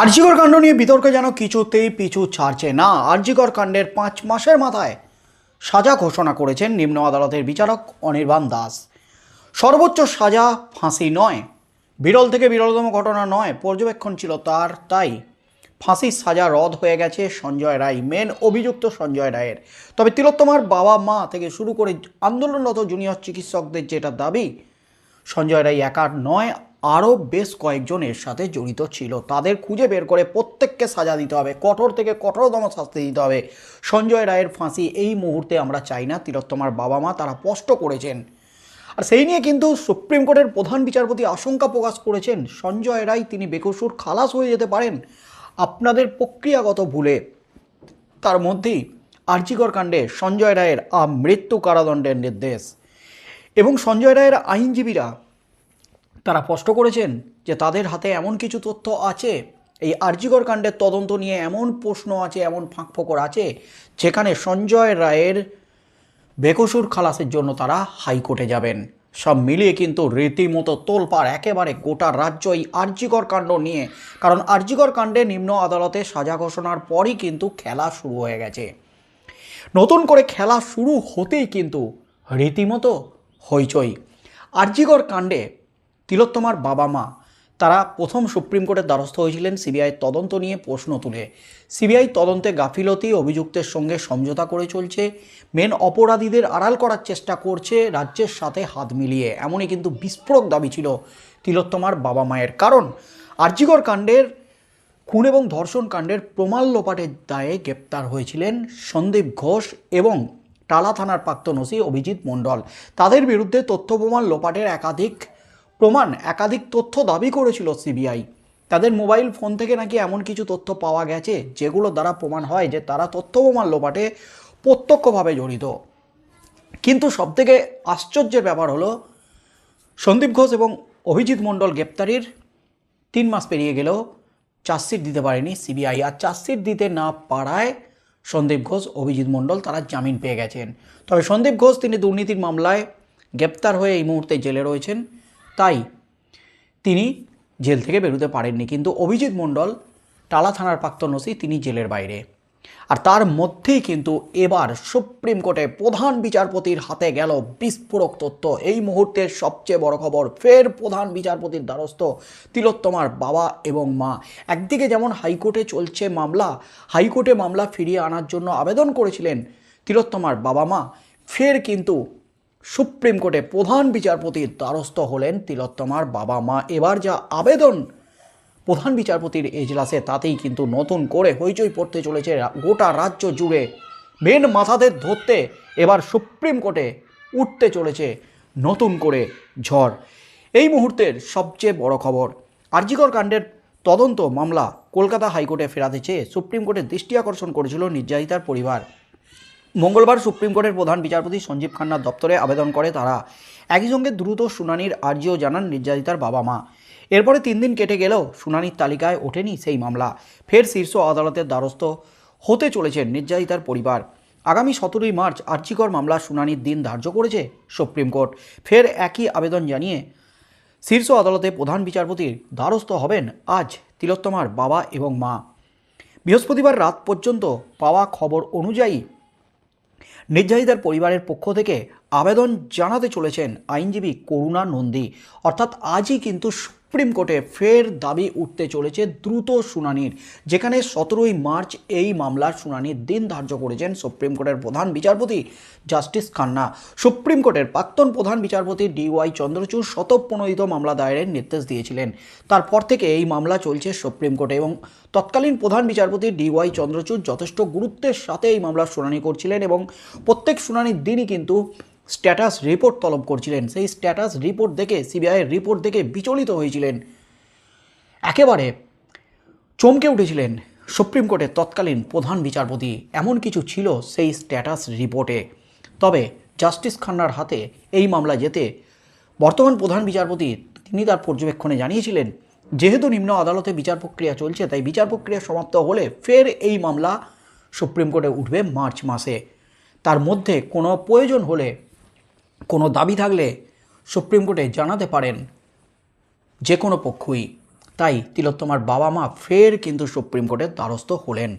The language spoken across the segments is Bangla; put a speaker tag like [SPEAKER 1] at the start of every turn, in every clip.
[SPEAKER 1] আরজিকর কাণ্ড নিয়ে বিতর্ক যেন কিছুতেই পিছু ছাড়ছে না। আরজিকর কাণ্ডের পাঁচ মাসের মাথায় সাজা ঘোষণা করেছেন নিম্ন আদালতের বিচারক অনির্বাণ দাস। সর্বোচ্চ সাজা ফাঁসি নয়। বিরল থেকে বিরলতম ঘটনা নয়, পর্যবেক্ষণ ছিল তার, তাই ফাঁসির সাজা রদ হয়ে গেছে সঞ্জয় রায় মেন অভিযুক্ত সঞ্জয় রায়ের। তবে তিলোত্তমার বাবা মা থেকে শুরু করে আন্দোলনরত জুনিয়র চিকিৎসকদের যেটা দাবি, সঞ্জয় রায় একার নয় আরও বেশ কয়েকজন এর সাথে জড়িত ছিল। তাদের খুঁজে বের করে প্রত্যেককে সাজা দিতে হবে। কঠোর থেকে কঠোরতম শাস্তি দিতে হবে। সঞ্জয় রায়ের ফাঁসি এই মুহূর্তে আমরা চাই না। তিলোত্তমার বাবা মা তারা স্পষ্ট করেছেন। আর সেই নিয়ে কিন্তু সুপ্রিম কোর্টের প্রধান বিচারপতি আশঙ্কা প্রকাশ করেছেন। সঞ্জয় রায়, তিনি বেকসুর খালাস হয়ে যেতে পারেন আপনাদের প্রক্রিয়াগত ভুলে। তার মধ্যেই আর্জিকর কাণ্ডে সঞ্জয় রায়ের মৃত্যু কারাদণ্ডের নির্দেশ। এবং সঞ্জয় রায়ের আইনজীবীরা তারা স্পষ্ট করেছেন যে তাদের হাতে এমন কিছু তথ্য আছে, এই আরজিকর কাণ্ডের তদন্ত নিয়ে এমন প্রশ্ন আছে, এমন ফাঁক ফাঁকফোকর আছে, যেখানে সঞ্জয় রায়ের বেকসুর খালাসের জন্য তারা হাইকোর্টে যাবেন। সব মিলিয়ে কিন্তু রীতিমতো তোলপাড় একেবারে গোটা রাজ্য এই আরজিকর কাণ্ড নিয়ে, কারণ আরজিকর কাণ্ডে নিম্ন আদালতে সাজা ঘোষণার পরই কিন্তু খেলা শুরু হয়ে গেছে। নতুন করে খেলা শুরু হতেই কিন্তু রীতিমতো হইচই। আরজিকর কাণ্ডে তিলোত্তমার বাবা মা, তারা প্রথম সুপ্রিম কোর্টের দ্বারস্থ হয়েছিলেন সিবিআই তদন্ত নিয়ে প্রশ্ন তুলে। সিবিআই তদন্তে গাফিলতি, অভিযুক্তের সঙ্গে সমঝোতা করে চলছে। মেন অপরাধীদের আড়াল করার চেষ্টা করছে রাজ্যের সাথে হাত মিলিয়ে। এমনই কিন্তু বিস্ফোরক দাবি ছিল তিলোত্তমার বাবা মায়ের। কারণ আরজিকর কাণ্ডের, খুন এবং ধর্ষণ কাণ্ডের প্রমাণ লোপাটের দায়ে গ্রেপ্তার হয়েছিলেন সন্দীপ ঘোষ এবং টালা থানার প্রাক্তন ওসি অভিজিৎ মণ্ডল। তাদের বিরুদ্ধে তথ্য প্রমাণ লোপাটের একাধিক প্রমাণ, একাধিক তথ্য দাবি করেছিল সিবিআই। তাদের মোবাইল ফোন থেকে নাকি এমন কিছু তথ্য পাওয়া গেছে, যেগুলো দ্বারা প্রমাণ হয় যে তারা তথ্য প্রমাণ লোপাটে প্রত্যক্ষভাবে জড়িত। কিন্তু সবথেকে আশ্চর্যের ব্যাপার হলো, সন্দীপ ঘোষ এবং অভিজিৎ মণ্ডল গ্রেপ্তারির তিন মাস পেরিয়ে গেলেও চার্জশিট দিতে পারেনি সিবিআই। আর চার্জশিট দিতে না পারায় সন্দীপ ঘোষ, অভিজিৎ মণ্ডল তারা জামিন পেয়ে গেছেন। তবে সন্দীপ ঘোষ, তিনি দুর্নীতির মামলায় গ্রেপ্তার হয়ে এই মুহূর্তে জেলে রয়েছেন। তাই তিনি জেল থেকে বেরোতে পারেননি। কিন্তু অভিজিৎ মণ্ডল টালা থানার প্রাক্তন ওসি, তিনি জেলের বাইরে। আর তার মধ্যেই কিন্তু এবার সুপ্রিম কোর্টে প্রধান বিচারপতির হাতে গেল বিস্ফোরক তথ্য। এই মুহূর্তের সবচেয়ে বড় খবর, ফের প্রধান বিচারপতির দ্বারস্থ তিলোত্তমার বাবা এবং মা। একদিকে যেমন হাইকোর্টে চলছে মামলা, হাইকোর্টে মামলা ফিরিয়ে আনার জন্য আবেদন করেছিলেন তিলোত্তমার বাবা মা ফের কিন্তু সুপ্রিম কোর্টে প্রধান বিচারপতির দ্বারস্থ হলেন তিলোত্তমার বাবা মা। এবার যা আবেদন, প্রধান বিচারপতির এজলাসে তাতেই কিন্তু নতুন করে হইচই পড়তে চলেছে গোটা রাজ্য জুড়ে। মেন মাথাদের ধরতে এবার সুপ্রিম কোর্টে উঠতে চলেছে নতুন করে ঝড়। এই মুহূর্তের সবচেয়ে বড় খবর, আরজিকর কাণ্ডের তদন্ত মামলা কলকাতা হাইকোর্টে ফেরাতে চেয়ে সুপ্রিম কোর্টের দৃষ্টি আকর্ষণ করেছিল নির্যাতিতার পরিবার। মঙ্গলবার সুপ্রিম কোর্টের প্রধান বিচারপতি সঞ্জীব খান্নার দপ্তরে আবেদন করে তারা। একই সঙ্গে দ্রুত শুনানির আর্জিও জানান নির্যাতিতার বাবা মা। এরপরে তিন দিন কেটে গেলেও শুনানির তালিকায় ওঠেনি সেই মামলা। ফের শীর্ষ আদালতের দ্বারস্থ হতে চলেছেন নির্যাতিতার পরিবার। আগামী সতেরোই মার্চ আর্জিকর মামলা শুনানির দিন ধার্য করেছে সুপ্রিম কোর্ট। ফের একই আবেদন জানিয়ে শীর্ষ আদালতে প্রধান বিচারপতির দ্বারস্থ হবেন আজ তিলোত্তমার বাবা এবং মা। বৃহস্পতিবার রাত পর্যন্ত পাওয়া খবর অনুযায়ী নির্যাতিতার পরিবারের পক্ষ থেকে আবেদন জানাতে চলেছেন আইনজীবী করুণা নন্দী। অর্থাৎ আজই কিন্তু সুপ্রিম কোর্টে ফের দাবি উঠতে চলেছে দ্রুত শুনানির। যেখানে সতেরোই মার্চ এই মামলার শুনানির দিন ধার্য করেছেন সুপ্রিম কোর্টের প্রধান বিচারপতি জাস্টিস খান্না। সুপ্রিম কোর্টের প্রাক্তন প্রধান বিচারপতি ডিওয়াই চন্দ্রচূড় শতপ্রণোদিত মামলা দায়েরের নির্দেশ দিয়েছিলেন। তারপর থেকে এই মামলা চলছে সুপ্রিম কোর্টে এবং তৎকালীন প্রধান বিচারপতি ডিওয়াই চন্দ্রচূড় যথেষ্ট গুরুত্বের সাথে এই মামলার শুনানি করছিলেন এবং প্রত্যেক শুনানির দিনই কিন্তু স্ট্যাটাস রিপোর্ট তলব করছিলেন। সেই স্ট্যাটাস রিপোর্ট দেখে সিবিআইয়ের রিপোর্ট দেখে বিচলিত হয়েছিলেন। একেবারে চমকে উঠেছিলেন সুপ্রিম কোর্টের তৎকালীন প্রধান বিচারপতি। এমন কিছু ছিল সেই স্ট্যাটাস রিপোর্টে। তবে জাস্টিস খান্নার হাতে এই মামলা যেতে বর্তমান প্রধান বিচারপতি তিনি তার পর্যবেক্ষণে জানিয়েছিলেন, যেহেতু নিম্ন আদালতে বিচার প্রক্রিয়া চলছে, তাই বিচার প্রক্রিয়া সমাপ্ত হলে ফের এই মামলা সুপ্রিম কোর্টে উঠবে মার্চ মাসে। তার মধ্যে কোনো প্রয়োজন হলে কোনো দাবি থাকলে সুপ্রিম কোর্টে জানাতে পারেন যে কোনো পক্ষই। তাই তিলোত্তমার বাবা মা ফের কিন্তু সুপ্রিম কোর্টের দ্বারস্থ হলেন।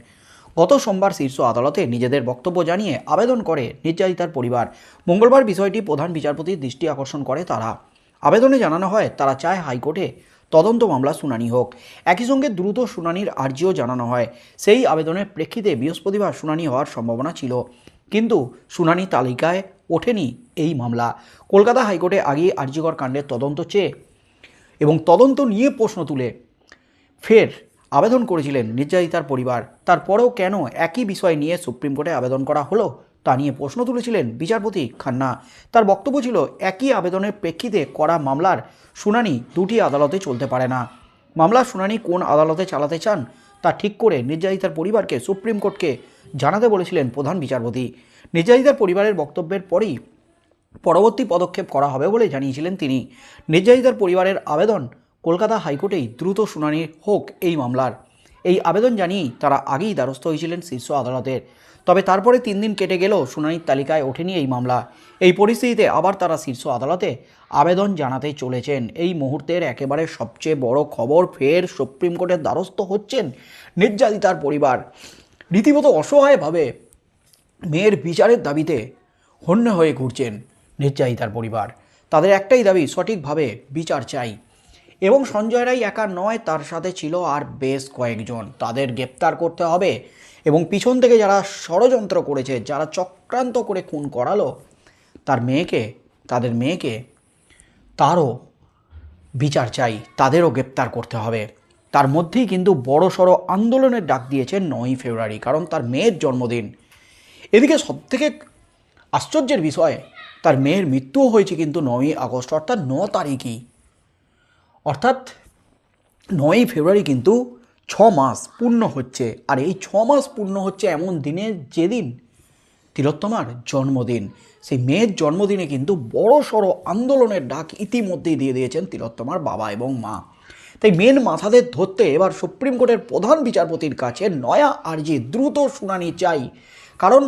[SPEAKER 1] গত সোমবার শীর্ষ আদালতে নিজেদের বক্তব্য জানিয়ে আবেদন করে নির্যাতিতার পরিবার। মঙ্গলবার বিষয়টি প্রধান বিচারপতির দৃষ্টি আকর্ষণ করে তারা। আবেদনে জানানো হয়, তারা চায় হাইকোর্টে তদন্ত মামলা শুনানি হোক। একই সঙ্গে দ্রুত শুনানির আর্জিও জানানো হয়। সেই আবেদনের প্রেক্ষিতে বৃহস্পতিবার শুনানি হওয়ার সম্ভাবনা ছিল। কিন্তু শুনানি তালিকায় ওঠেনি এই মামলা। কলকাতা হাইকোর্টে আগে আর্জিকর কাণ্ডের তদন্ত চেয়ে এবং তদন্ত নিয়ে প্রশ্ন তুলে ফের আবেদন করেছিলেন নির্যাতিতার পরিবার। তারপরেও কেন একই বিষয় নিয়ে সুপ্রিম কোর্টে আবেদন করা হলো তা নিয়ে প্রশ্ন তুলেছিলেন বিচারপতি খান্না। তার বক্তব্য ছিল, একই আবেদনের প্রেক্ষিতে করা মামলার শুনানি দুটি আদালতে চলতে পারে না। মামলার শুনানি কোন আদালতে চালাতে চান তা ঠিক করে নির্যাতিতার পরিবারকে সুপ্রিম কোর্টকে জানাতে বলেছিলেন প্রধান বিচারপতি। নির্যাতিতার পরিবারের বক্তব্যের পরেই পরবর্তী পদক্ষেপ করা হবে বলে জানিয়েছিলেন তিনি। নির্যাতিতার পরিবারের আবেদন কলকাতা হাইকোর্টেই দ্রুত শুনানি হোক এই মামলার। এই আবেদন জানিয়েই তারা আগেই দ্বারস্থ হয়েছিলেন শীর্ষ আদালতের। তবে তারপরে তিন দিন কেটে গেলেও শুনানির তালিকায় ওঠেনি এই মামলা। এই পরিস্থিতিতে আবার তারা শীর্ষ আদালতে আবেদন জানাতে চলেছেন। এই মুহূর্তের একেবারে সবচেয়ে বড় খবর ফের সুপ্রিম কোর্টের দ্বারস্থ হচ্ছেন নির্যাতিতার পরিবার। রীতিমতো অসহায়ভাবে মেয়ের বিচারের দাবিতে হন্য হয়ে ঘুরছেন নির্যাতিতার পরিবার। তাদের একটাই দাবি, সঠিকভাবে বিচার চাই। এবং সঞ্জয় রায় একা নয়, তার সাথে ছিল আর বেশ কয়েকজন। তাদের গ্রেপ্তার করতে হবে এবং পিছন থেকে যারা ষড়যন্ত্র করেছে, যারা চক্রান্ত করে খুন করালো, তার মেয়েকে, তাদের মেয়েকে, তারও বিচার চাই, তাদেরও গ্রেপ্তার করতে হবে। তার মধ্যেই কিন্তু বড় সড়ো আন্দোলনের ডাক দিয়েছেন নয়ই ফেব্রুয়ারি, কারণ তার মেয়ের জন্মদিন। এদিকে সবথেকে আশ্চর্যের বিষয়, তার মেয়ের মৃত্যুও হয়েছে কিন্তু নয়ই আগস্ট, অর্থাৎ ন তারিখই। অর্থাৎ নয়ই ফেব্রুয়ারি কিন্তু ছ মাস পূর্ণ হচ্ছে। আর এই ছ মাস পূর্ণ হচ্ছে এমন দিনে যেদিন তিলোত্তমার জন্মদিন। সেই মেয়ের জন্মদিনে কিন্তু বড় সড়ো আন্দোলনের ডাক ইতিমধ্যেই দিয়ে দিয়েছেন তিলোত্তমার বাবা এবং মা। তাই মেন মাথাদের ধরতে এবার সুপ্রিম কোর্টের প্রধান বিচারপতির কাছে নয়া আর্জি দ্রুত শুনানি চাই। কারণ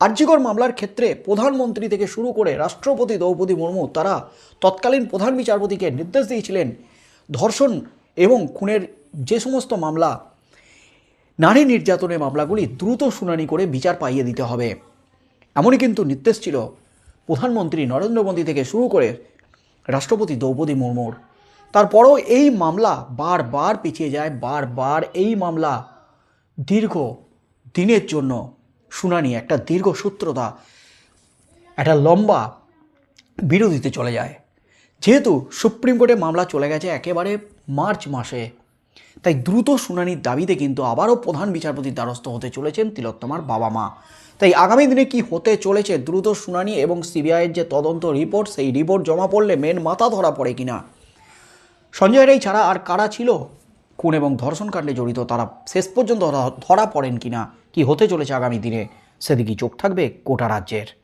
[SPEAKER 1] আর্জিকর মামলার ক্ষেত্রে প্রধানমন্ত্রী থেকে শুরু করে রাষ্ট্রপতি দ্রৌপদী মুর্মু তারা তৎকালীন প্রধান বিচারপতিকে নির্দেশ দিয়েছিলেন ধর্ষণ এবং খুনের যে সমস্ত মামলা, নারী নির্যাতনের মামলাগুলি দ্রুত শুনানি করে বিচার পাইয়ে দিতে হবে। এমনই কিন্তু নির্দেশ ছিল প্রধানমন্ত্রী নরেন্দ্র মোদী থেকে শুরু করে রাষ্ট্রপতি দ্রৌপদী মুর্মুর। তারপরও এই মামলা বারবার পিছিয়ে যায়, বারবার এই মামলা দীর্ঘ দিনের জন্য শুনানি, একটা দীর্ঘ সূত্রতা, একটা লম্বা বিরোধীতে চলে যায়। যেহেতু সুপ্রিম কোর্টে মামলা চলে গেছে একেবারে মার্চ মাসে, তাই দ্রুত শুনানির দাবিতে কিন্তু আবারও প্রধান বিচারপতির দ্বারস্থ হতে চলেছেন তিলোত্তমার বাবা মা। তাই আগামী দিনে কি হতে চলেছে দ্রুত শুনানি এবং সিবিআইয়ের যে তদন্ত রিপোর্ট, সেই রিপোর্ট জমা পড়লে মেন মাথা ধরা পড়ে কিনা? সঞ্জয় রায় ছাড়া আর কারা ছিল? খুন এবং ধর্ষণ কাণ্ডে জড়িত তারা শেষ পর্যন্ত ধরা- পড়েন কিনা? কি হতে চলেছে আগামী দিনে? সেদিকেই চোখ থাকবে গোটা রাজ্যের।